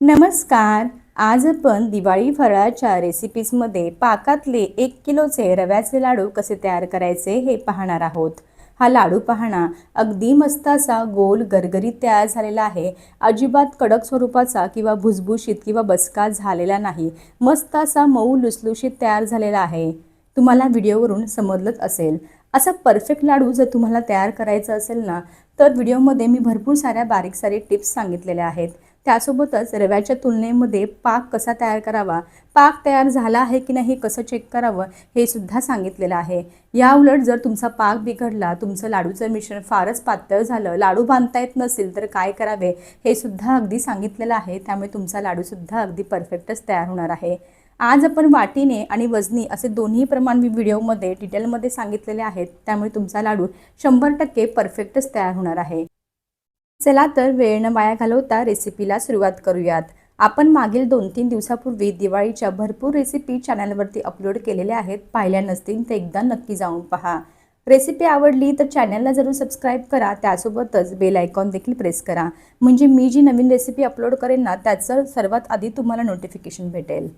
नमस्कार. आज आपण दिवाळी फराळाच्या रेसिपीजमध्ये पाकातले एक किलोचे रव्याचे लाडू कसे तयार करायचे हे पाहणार आहोत. हा लाडू पाहणा अगदी मस्त असा गोल गरगरीत तयार झालेला आहे. अजिबात कडक स्वरूपाचा किंवा भुसभुशीत किंवा बसका झालेला नाही. मस्त असा मऊ लुसलुशीत तयार झालेला आहे. तुम्हाला व्हिडिओवरून समजलंच असेल. असा परफेक्ट लाडू जर तुम्हाला तयार करायचा असेल ना तर व्हिडिओमध्ये मी भरपूर साऱ्या बारीक सारीक टिप्स सांगितलेल्या आहेत. त्यासोबतच रव्याच्या तुलनेमध्ये पाक कसा तयार करावा? पाक तयार झाला आहे की नाही कसं चेक करावं हे सुद्धा सांगितलेलं आहे. या उलट जर तुमचा पाक बिघडला तुमचं लाडूचं मिश्रण फारच पातळ झालं लाडू बांधता येत नसेल तर काय करावे? हे सुद्धा अगदी सांगितलेलं आहे. त्यामुळे तुमचा लाडूसुद्धा अगदी परफेक्टच तयार होणार आहे. आज आपण वाटीने आणि वजनी असे दोन्ही प्रमाण मी व्हिडिओमध्ये डिटेलमध्ये सांगितलेले आहेत. त्यामुळे तुमचा लाडू शंभर टक्के परफेक्टच तयार होणार आहे. चला तर वेळ न वाया घालवता रेसिपीला सुरुवात करूयात. आपण मागील दोन तीन दिवसापूर्वी दिवाळीच्या भरपूर रेसिपी चॅनलवरती अपलोड केलेल्या आहेत. पाहिल्या नसतील तर एकदा नक्की जाऊन पहा. रेसिपी आवडली तर चॅनलला जरूर सबस्क्राईब करा. त्यासोबतच बेल आयकॉन देखील प्रेस करा. म्हणजे मी जी नवीन रेसिपी अपलोड करेन ना त्याचं सर्वात आधी तुम्हाला नोटिफिकेशन भेटेल.